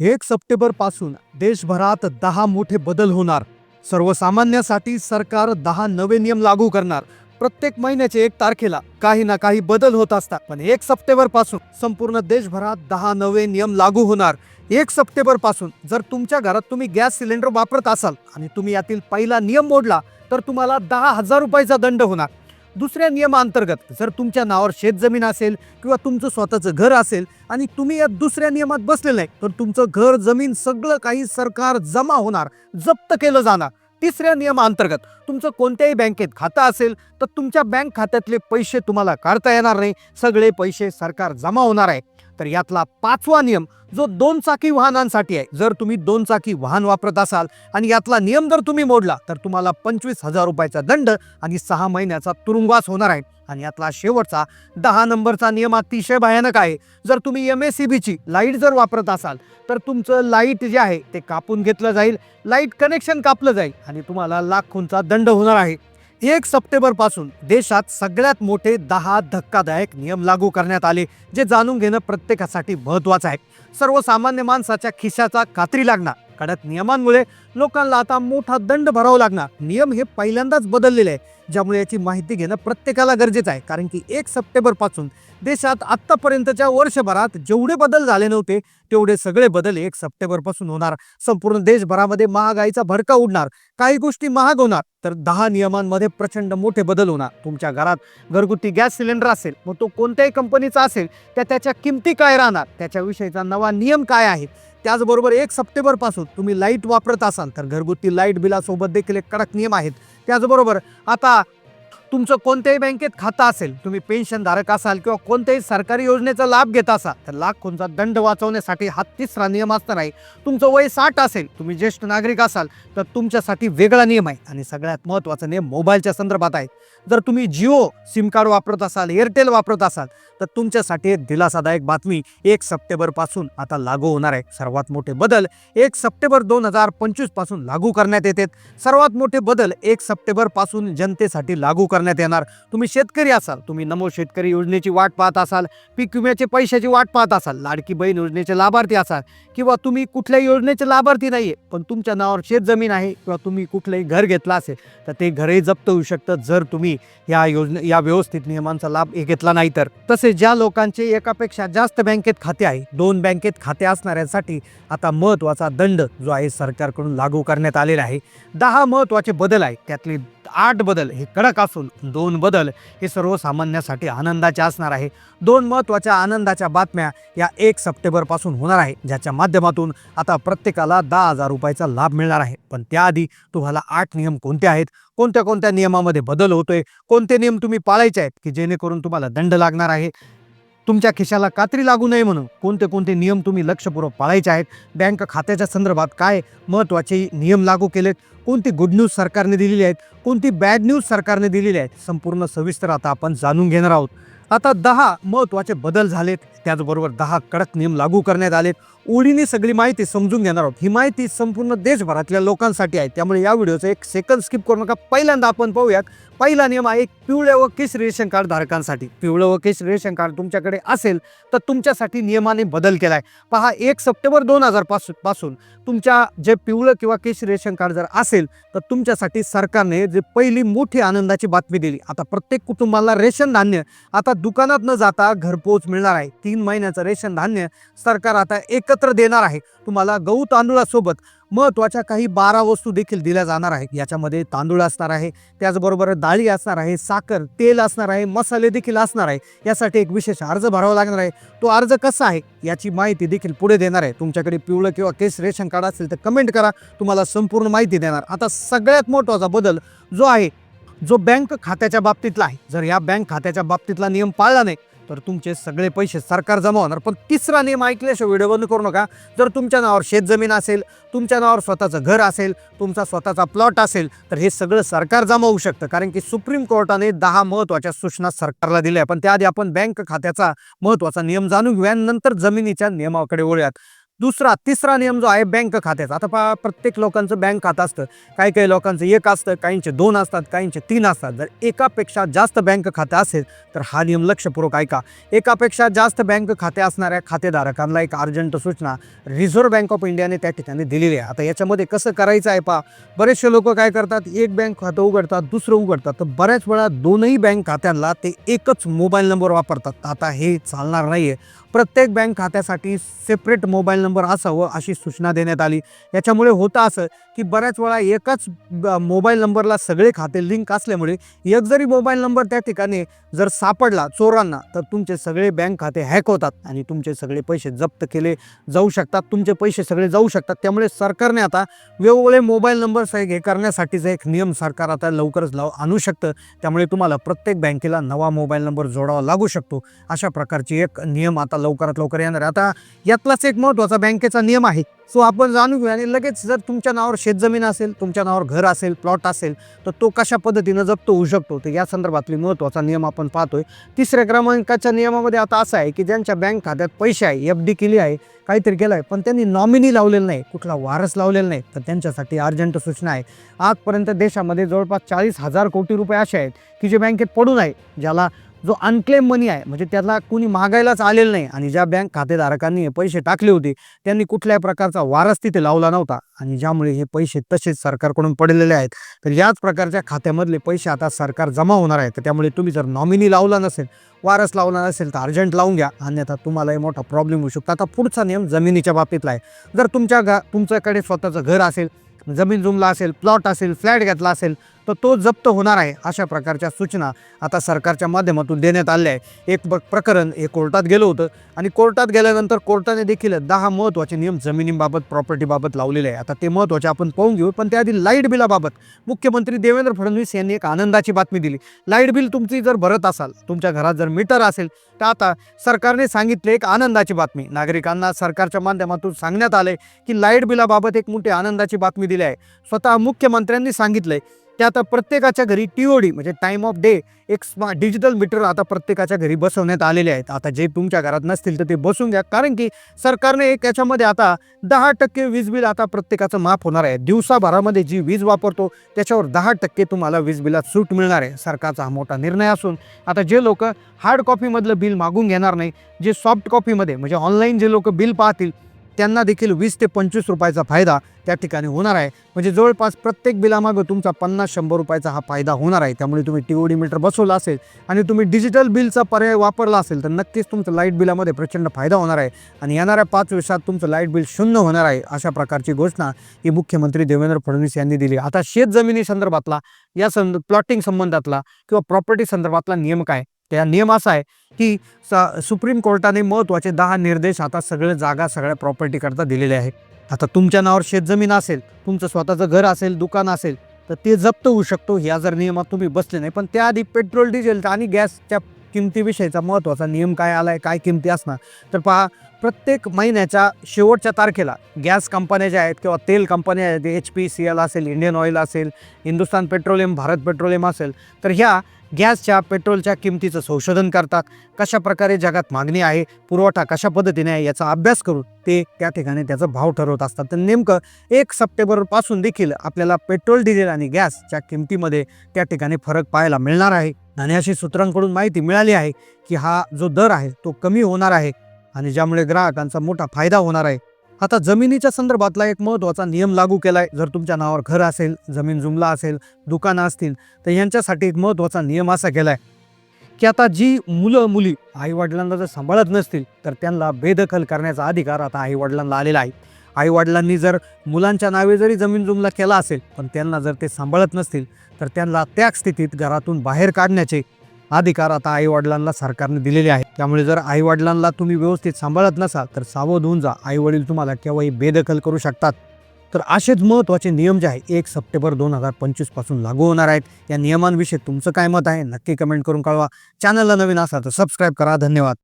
एक सप्टेंबरपासून देशभरात दहा मोठे बदल होणार. सर्वसामान्यासाठी सरकार दहा नवे नियम लागू करणार. प्रत्येक महिन्याच्या एक तारखेला काही ना काही बदल होत असतात. पण एक सप्टेंबरपासून संपूर्ण देशभरात दहा नवे नियम लागू होणार. एक सप्टेंबरपासून जर तुमच्या घरात तुम्ही गॅस सिलेंडर वापरत असाल आणि तुम्ही यातील पहिला नियम मोडला तर तुम्हाला दहा हजार रुपयाचा दंड होणार. दुसऱ्या नियमाअंतर्गत जर तुमच्या नावावर शेतजमीन असेल किंवा तुमचं स्वतःचं घर असेल आणि तुम्ही या दुसऱ्या नियमात बसलेलं नाही तर तुमचं घर जमीन सगळं काही सरकार जमा होणार जप्त केलं जाणार. तिसऱ्या नियमाअंतर्गत तुमचं कोणत्याही बँकेत खातं असेल तर तुमच्या बँक खात्यातले पैसे तुम्हाला काढता येणार नाही. सगळे पैसे सरकार जमा होणार आहे. तर यातला पाचवा नियम जो दोन चाकी वाहनांसाठी आहे. जर तुम्ही दोन चाकी वाहन वापरत असाल आणि यातला नियम जर तुम्ही मोडला तर तुम्हाला पंचवीस हजार रुपयाचा दंड आणि सहा महिन्याचा तुरुंगवास होणार आहे. आणि यातला शेवटचा दहा नंबरचा नियम अतिशय भयानक आहे. जर तुम्ही एम एस सी बीची लाइट जर वापरत असाल तर तुमचं लाइट जे आहे ते कापून घेतलं जाईल. लाइट कनेक्शन कापलं जाईल आणि तुम्हाला लाखोंचा दंड होणार आहे. एक सप्टेंबरपासून देशात सगळ्यात मोठे दहा धक्कादायक नियम लागू करण्यात आले जे जाणून घेणं प्रत्येकासाठी महत्त्वाचं आहे. सर्वसामान्य माणसाच्या खिशाचा कात्री लागणार. कडक नियमांमुळे लोकांना आता मोठा दंड भरावा लागणार. नियम हे पहिल्यांदाच बदललेले आहे. ज्यामुळे याची माहिती घेणं प्रत्येकाला गरजेचं आहे. कारण की एक सप्टेंबरपासून देशात आत्तापर्यंतच्या वर्षभरात जेवढे बदल झाले नव्हते तेवढे सगळे बदल एक सप्टेंबरपासून होणार. संपूर्ण देशभरामध्ये महागाईचा भडका उडणार. काही गोष्टी महाग होणार तर दहा नियमांमध्ये प्रचंड मोठे बदल होणार. तुमच्या घरात घरगुती गॅस सिलेंडर असेल मग तो कोणत्याही कंपनीचा असेल त्या त्याच्या किमती काय राहणार? त्याच्याविषयीचा नवा नियम काय आहे? त्याचबरोबर एक सप्टेंबरपासून तुम्ही लाइट वापरत असाल तर घरगुती लाइट बिलासोबत देखील एक कडक नियम आहेत. त्याचबरोबर आता तुमचं कोणत्याही बँकेत खातं असेल तुम्ही पेन्शनधारक असाल किंवा कोणत्याही सरकारी योजनेचा लाभ घेत असाल तर लाखोंचा दंड वाचवण्यासाठी हा तिसरा नियम असणार आहे तुमचं वय साठ असेल तुम्ही ज्येष्ठ नागरिक असाल तर तुमच्यासाठी वेगळा नियम आहे. आणि सगळ्यात महत्त्वाचा नियम मोबाईलच्या संदर्भात आहे. जर तुम्ही जिओ सिम कार्ड वापरत असाल एअरटेल वापरत असाल तर तुमच्यासाठी एक दिलासादायक बातमी एक सप्टेंबरपासून आता लागू होणार आहे. सर्वात मोठे बदल एक सप्टेंबर दोन हजार पंचवीसपासून लागू करण्यात येते सर्वात मोठे बदल एक सप्टेंबरपासून जनतेसाठी लागू करण्यात येणार. तुम्ही शेतकरी असाल तुम्ही नमो शेतकरी योजनेची वाट पाहत असाल पीक विम्याचे पैशाची वाट पाहत असाल लाडकी बहीण योजनेचे लाभार्थी असाल किंवा तुम्ही कुठल्याही योजनेचे लाभार्थी नाही आहे पण तुमच्या नावावर शेतजमीन आहे किंवा तुम्ही कुठलंही घर घेतलं असेल तर ते घरही जप्त होऊ शकतं जर तुम्ही या योजने या व्यवस्थित नियमांचा लाभ हे घेतला नाही तर. तसे ज्या लोकांचे एकापेक्षा जास्त बँकेत खाते आहे दोन बँकेत खाते असणाऱ्यांसाठी आता महत्त्वाचा दंड जो आहे सरकारकडून लागू करण्यात आलेला आहे. दहा महत्त्वाचे बदल आहे त्यातले आठ बदल हे कडक असून दोन बदल हे सर्वसामान्यासाठी आनंदाचे असणार आहे. दोन महत्त्वाच्या आनंदाच्या बातम्या या एक सप्टेंबरपासून होणार आहे ज्याच्या माध्यमातून आता प्रत्येकाला दहा हजार रुपयाचा लाभ मिळणार आहे. पण त्याआधी तुम्हाला आठ नियम कोणते आहेत? कोणत्या कोणत्या नियमामध्ये बदल होतोय? कोणते नियम तुम्ही पाळायचे आहेत की जेणेकरून तुम्हाला दंड लागणार आहे? तुमच्या खिशाला कात्री लागू नये म्हणून कोणते कोणते नियम तुम्ही लक्षपूर्वक पाळायचे आहेत? बँक खात्याच्या संदर्भात काय महत्त्वाचे नियम लागू केलेत? कोणती गुड न्यूज सरकारने दिलेली आहेत? कोणती बॅड न्यूज सरकारने दिलेली आहेत? संपूर्ण सविस्तर आता आपण जाणून घेणार आहोत. आता दहा महत्त्वाचे बदल झालेत. त्याचबरोबर दहा कडक नियम लागू करण्यात आलेत. ओढीने सगळी माहिती समजून घेणार आहोत. ही माहिती संपूर्ण देशभरातल्या लोकांसाठी आहे. त्यामुळे या व्हिडिओचं एक सेकंद स्किप करू नका. पहिल्यांदा आपण पाहूयात. पहिला नियम आहे पिवळ्या व केश रेशन कार्ड धारकांसाठी. पिवळं व केश रेशन कार्ड तुमच्याकडे असेल तर तुमच्यासाठी नियमाने बदल केला आहे पहा एक सप्टेंबर दोन हजारपासून पासून तुमच्या जे पिवळं किंवा केश रेशन कार्ड जर असेल तर तुमच्यासाठी सरकारने जे पहिली मोठी आनंदाची बातमी दिली. आता प्रत्येक कुटुंबाला रेशन धान्य आता दुकानात न जाता घरपोच मिळणार आहे. तीन महिन्याचं रेशन धान्य सरकार आता एकत्र देणार आहे. तुम्हाला गहू तांदूळासोबत महत्त्वाच्या काही बारा वस्तू देखील दिल्या जाणार आहेत. याच्यामध्ये तांदूळ असणार आहे त्याचबरोबर डाळी असणार आहे साखर तेल असणार आहे मसाले देखील असणार आहे. यासाठी एक विशेष अर्ज भरावा लागणार आहे. तो अर्ज कसा आहे याची माहिती देखील पुढे देणार आहे. तुमच्याकडे पिवळं किंवा केस रेशन कार्ड असेल तर कमेंट करा. तुम्हाला संपूर्ण माहिती देणार. आता सगळ्यात महत्त्वाचा बदल जो आहे जो बँक खात्याच्या बाबतीतला आहे. जर या बँक खात्याच्या बाबतीतला नियम पाळला नाही तर तुमचे सगळे पैसे सरकार जमा होणार. पण तिसरा नियम ऐकल्याशिवाय व्हिडिओ बंद करू नका. जर तुमच्या नावावर शेतजमीन असेल तुमच्या नावावर स्वतःचं घर असेल तुमचा स्वतःचा प्लॉट असेल तर हे सगळं सरकार जमा होऊ शकतं. कारण की सुप्रीम कोर्टाने दहा महत्त्वाच्या सूचना सरकारला दिल्या पण त्याआधी आपण बँक खात्याचा महत्त्वाचा नियम जाणून घेऊया आणि नंतर जमिनीच्या नियमाकडे वळूयात. दुसरा तिसरा नियम जो आहे बँक खात्याचा. आता पहा प्रत्येक लोकांचं बँक खातं असतं. काही काही लोकांचं एक असतं काहींचे दोन असतात काहींचे तीन असतात. जर एकापेक्षा जास्त बँक खातं असेल तर हा नियम लक्षपूर्वक ऐका. एकापेक्षा जास्त बँक खाते असणाऱ्या खातेधारकांना एक अर्जंट सूचना रिझर्व्ह बँक ऑफ इंडियाने त्या ठिकाणी दिलेली आहे. आता याच्यामध्ये कसं करायचं आहे पहा बरेचसे लोक काय करतात एक बँक खातं उघडतात दुसरं उघडतात. तर बऱ्याच वेळा दोनही बँक खात्यांना ते एकच मोबाईल नंबर वापरतात. आता हे चालणार नाही आहे प्रत्येक बँक खात्यासाठी सेपरेट मोबाईल नंबर असावं अशी सूचना देण्यात आली. याच्यामुळे होतं असं की बऱ्याच वेळा एकाच मोबाईल नंबरला सगळे खाते लिंक असल्यामुळे एक जरी मोबाईल नंबर त्या ठिकाणी जर सापडला चोरांना तर तुमचे सगळे बँक खाते हॅक होतात आणि तुमचे सगळे पैसे जप्त केले जाऊ शकतात. तुमचे पैसे सगळे जाऊ शकतात. त्यामुळे सरकारने आता वेगवेगळे मोबाईल नंबर हे करण्यासाठीचा एक नियम सरकार आता लवकरच लाव आणू शकतं. त्यामुळे तुम्हाला प्रत्येक बँकेला नवा मोबाईल नंबर जोडावा लागू शकतो. अशा प्रकारची एक नियम आता लवकरात लवकर येणार आता यातलाच एक महत्त्वाचा बँकेचा नियम आहे. सो आपण जाणून घेऊया आणि लगेच जर तुमच्या नावावर शेतजमीन असेल तुमच्या नावावर घर असेल प्लॉट असेल तर तो कशा पद्धतीनं जप्त होऊ शकतो? तर या संदर्भातली महत्त्वाचा नियम आपण पाहतोय. तिसऱ्या क्रमांकाच्या नियमामध्ये आता असं आहे की ज्यांच्या बँक खात्यात पैसे आहे एफ डी केली आहे काहीतरी केलं आहे पण त्यांनी नॉमिनी लावलेलं नाही कुठला वारस लावलेला नाही तर त्यांच्यासाठी अर्जंट सूचना आहे. आजपर्यंत देशामध्ये जवळपास चाळीस हजार कोटी रुपये असे आहेत की जे बँकेत पडून आहे ज्याला जो अनक्लेम मनी आहे म्हणजे त्याला कुणी मागायलाच आलेलं नाही आणि ज्या बँक खातेधारकांनी हे पैसे टाकले होते त्यांनी कुठल्याही प्रकारचा वारस तिथे लावला नव्हता आणि ज्यामुळे हे पैसे तसेच सरकारकडून पडलेले आहेत. तर याच प्रकारच्या खात्यामधले पैसे आता सरकार जमा होणार आहेत तर त्यामुळे तुम्ही जर नॉमिनी लावला नसेल वारस लावला नसेल तर अर्जंट लावून घ्या. अन्यथा तुम्हालाही मोठा प्रॉब्लेम होऊ शकतो. आता पुढचा नियम जमिनीच्या बाबतीतला आहे. जर तुमच्या घा तुमच्याकडे स्वतःचं घर असेल जमीन जुमला असेल प्लॉट असेल फ्लॅट घेतला असेल तर तो जप्त होणार आहे अशा प्रकारच्या सूचना आता सरकारच्या माध्यमातून देण्यात आल्या आहे एक प्रकरण हे कोर्टात गेलं होतं आणि कोर्टात गेल्यानंतर कोर्टाने देखील दहा महत्त्वाचे नियम जमिनीबाबत प्रॉपर्टीबाबत लावलेले आहे आता ते महत्त्वाचे आपण पाहून घेऊ पण त्याआधी लाइट बिलाबाबत मुख्यमंत्री देवेंद्र फडणवीस यांनी एक आनंदाची बातमी दिली. लाइट बिल तुमची जर भरत असाल तुमच्या घरात जर मीटर असेल तर आता सरकारने सांगितले एक आनंदाची बातमी. नागरिकांना सरकारच्या माध्यमातून सांगण्यात आले की लाइट बिलाबाबत एक मोठी आनंदाची बातमी दिली आहे. स्वतः मुख्यमंत्र्यांनी सांगितलंय त्या आता प्रत्येकाच्या घरी टी ओ डी म्हणजे टाईम ऑफ डे एक स्मार्ट डिजिटल मीटर आता प्रत्येकाच्या घरी बसवण्यात आलेले आहेत. आता जे तुमच्या घरात नसतील तर ते बसून घ्या. कारण की सरकारने एक याच्यामध्ये आता दहा टक्के वीज बिल आता प्रत्येकाचं माफ होणार आहे. दिवसाभरामध्ये जी वीज वापरतो त्याच्यावर दहा टक्के तुम्हाला वीज बिलात सूट मिळणार आहे. सरकारचा हा मोठा निर्णय असून आता जे लोक हार्ड कॉपीमधलं बिल मागून घेणार नाही जे सॉफ्ट कॉपीमध्ये म्हणजे ऑनलाईन जे लोक बिल पाहतील त्यांना देखील वीस ते पंचवीस रुपयाचा फायदा त्या ठिकाणी होणार आहे. म्हणजे जवळपास प्रत्येक बिलामागं तुमचा पन्नास शंभर रुपयाचा हा फायदा होणार आहे. त्यामुळे तुम्ही टी ओ डी मीटर बसवला असेल आणि तुम्ही डिजिटल बिलचा पर्याय वापरला असेल तर नक्कीच तुमचं लाइट बिलामध्ये प्रचंड फायदा होणार आहे. आणि येणाऱ्या पाच वर्षात तुमचं लाइट बिल शून्य होणार आहे अशा प्रकारची घोषणा ही मुख्यमंत्री देवेंद्र फडणवीस यांनी दिली. आता शेत जमिनी संदर्भातला या संद प्लॉटिंग संबंधातला किंवा प्रॉपर्टी संदर्भातला नियम काय? त्या नियम असा आहे की स सुप्रीम कोर्टाने महत्त्वाचे दहा निर्देश आता सगळे जागा सगळ्या प्रॉपर्टीकरता दिलेले आहे आता तुमच्या नावावर शेतजमीन असेल तुमचं स्वतःचं घर असेल दुकान असेल तर ते जप्त होऊ शकतो. ह्या जर नियमात तुम्ही बसले नाही पण त्याआधी पेट्रोल डिझेल आणि गॅसच्या किमतीविषयीचा महत्त्वाचा नियम काय आला आहे काय किमती असणार? तर पहा प्रत्येक महिन्याच्या शेवटच्या तारखेला गॅस कंपन्या ज्या आहेत किंवा तेल कंपन्या आहेत एच पी सी एल असेल इंडियन ऑइल असेल हिंदुस्तान पेट्रोलियम भारत पेट्रोलियम असेल तर ह्या गॅसच्या पेट्रोलच्या किमतीचं संशोधन करतात. कशा प्रकारे जगात मागणी आहे पुरवठा कशा पद्धतीने आहे याचा अभ्यास करून ते त्या ठिकाणी त्याचा भाव ठरवत असतात. तर नेमकं एक सप्टेंबरपासून देखील आपल्याला पेट्रोल डिझेल आणि गॅसच्या किमतीमध्ये त्या ठिकाणी फरक पाहायला मिळणार आहे. आणि अशी सूत्रांकडून माहिती मिळाली आहे की हा जो दर आहे तो कमी होणार आहे. आणि ज्यामुळे ग्राहकांचा मोठा फायदा होणार आहे. आता जमिनीच्या संदर्भातला एक महत्त्वाचा नियम लागू केला आहे जर तुमच्या नावावर घर असेल जमीन जुमला असेल दुकानं असतील तर यांच्यासाठी एक महत्त्वाचा नियम असा केला आहे की आता जी मुलं मुली आईवडिलांना जर सांभाळत नसतील तर त्यांना बेदखल करण्याचा अधिकार आता आईवडिलांना आलेला आहे. आईवडिलांनी जर मुलांच्या नावे जरी जमीन जुमला केला असेल पण त्यांना जर ते सांभाळत नसतील तर त्यांना त्या स्थितीत घरातून बाहेर काढण्याचे अधिकार आता आईवडिलांना सरकारने दिलेले आहेत. त्यामुळे जर आईवडिलांना तुम्ही व्यवस्थित सांभाळत नसाल तर सावध होऊन जा. आईवडील तुम्हाला केव्हाही बेदखल करू शकतात. तर असेच महत्त्वाचे नियम जे आहे एक सप्टेंबर दोन हजार पंचवीसपासून लागू होणार आहेत. या नियमांविषयी तुमचं काय मत आहे नक्की कमेंट करून कळवा. चॅनलला नवीन असाल तर सबस्क्राईब करा. धन्यवाद.